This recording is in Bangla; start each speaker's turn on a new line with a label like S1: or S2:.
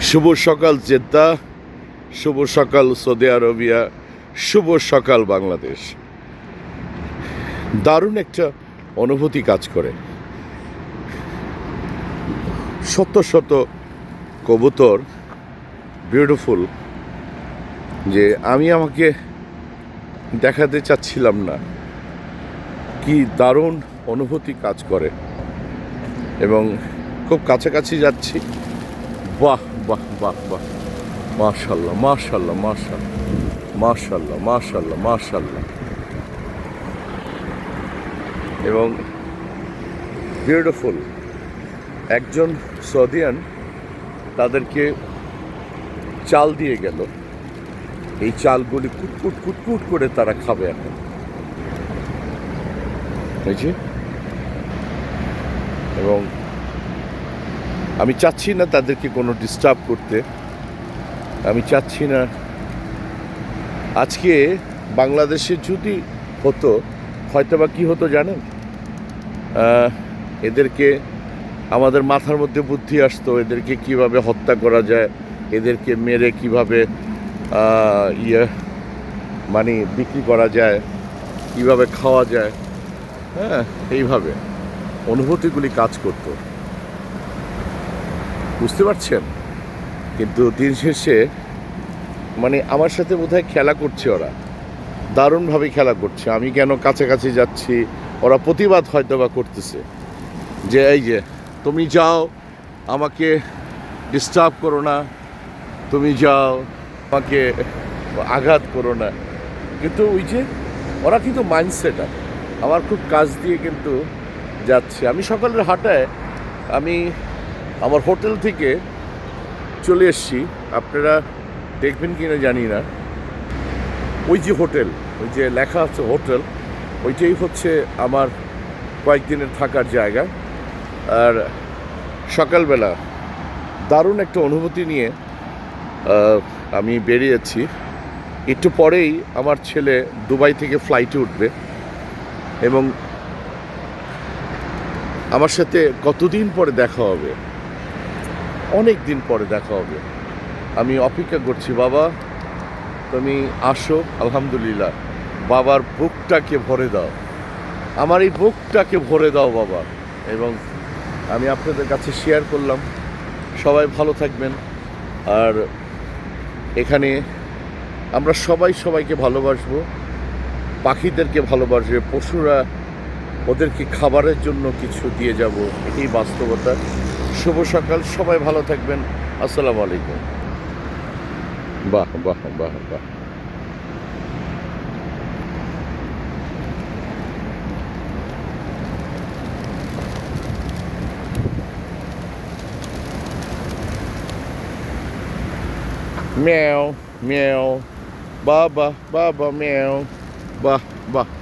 S1: শুভ সকাল জেদ্দা, শুভ সকাল সৌদি আরবিয়া, শুভ সকাল বাংলাদেশ। দারুণ একটা অনুভূতি কাজ করে। শত শত কবুতর বিউটিফুল যে আমি আমাকে দেখাতে চাচ্ছিলাম না। কি দারুণ অনুভূতি কাজ করে। এবং খুব কাছাকাছি যাচ্ছি। বাহ! বাহ বাহ বাহ। মাশাল্লাহ মাশাল্লাহ মাশাল্লাহ। মাশাল্লাহ মাশাল্লাহ মাশাল্লাহ। এবং বিউটিফুল একজন সৌদিয়ান তাদেরকে চাল দিয়ে গেল। এই চালগুলি কুটকুট কুটকুট করে তারা খাবে এখন। হয়েছে এবং আমি চাচ্ছি না তাদেরকে কোনো ডিস্টার্ব করতে। আমি চাচ্ছি না। আজকে বাংলাদেশে যদি হতো হয়তো বা কী হতো জানেন? এদেরকে আমাদের মাথার মধ্যে বুদ্ধি আসতো, এদেরকে কীভাবে হত্যা করা যায়, এদেরকে মেরে কীভাবে ইয়ে মানে বিক্রি করা যায়, কীভাবে খাওয়া যায়। হ্যাঁ এইভাবে অনুভূতিগুলি কাজ করতো। বুঝতে পারছেন? কিন্তু দিন শেষে মানে আমার সাথে বোধহয় খেলা করছে ওরা। দারুণভাবে খেলা করছে। আমি কেন কাছাকাছি যাচ্ছি? ওরা প্রতিবাদ হয়তো বা করতেছে। যে এই যে, তুমি যাও, আমাকে ডিস্টার্ব করো না। তুমি যাও, আমাকে আঘাত করো না। কিন্তু ওই যে, ওরা কিন্তু মাইন্ডসেট আমার খুব কাজ দিয়ে কিন্তু যাচ্ছে। আমি সকালের হাঁটায়, আমি আমার হোটেল থেকে চলে এসছি। আপনারা দেখবেন কি না জানি না। ওই যে হোটেল, ওই যে লেখা আছে হোটেল, ওইটাই হচ্ছে আমার কয়েকদিনের থাকার জায়গা। আর সকালবেলা দারুণ একটা অনুভূতি নিয়ে আমি বেরিয়েছি। একটু পরেই আমার ছেলে দুবাই থেকে ফ্লাইটে উঠবে এবং আমার সাথে কতদিন পরে দেখা হবে? অনেক দিন পরে দেখা হবে। আমি অপেক্ষা করছি, বাবা। তুমি আসো, আলহামদুলিল্লাহ। বাবার বুকটাকে ভরে দাও। আমার এই বুকটাকে ভরে দাও, বাবা। এবং আমি আপনাদের কাছে শেয়ার করলাম। সবাই ভালো থাকবেন। আর এখানে আমরা সবাই সবাইকে ভালোবাসবো। পাখিদেরকে ভালোবাসবে পশুরা ওদেরকে খাবারের জন্য কিছু দিয়ে যাব। এটাই বাস্তবতা। শুভ সকাল, সবাই ভালো থাকবেন। আসসালামু আলাইকুম। বাহ বাহ বাহ বাহ। meow meow বাবা বাবা meow বাহ বাহ।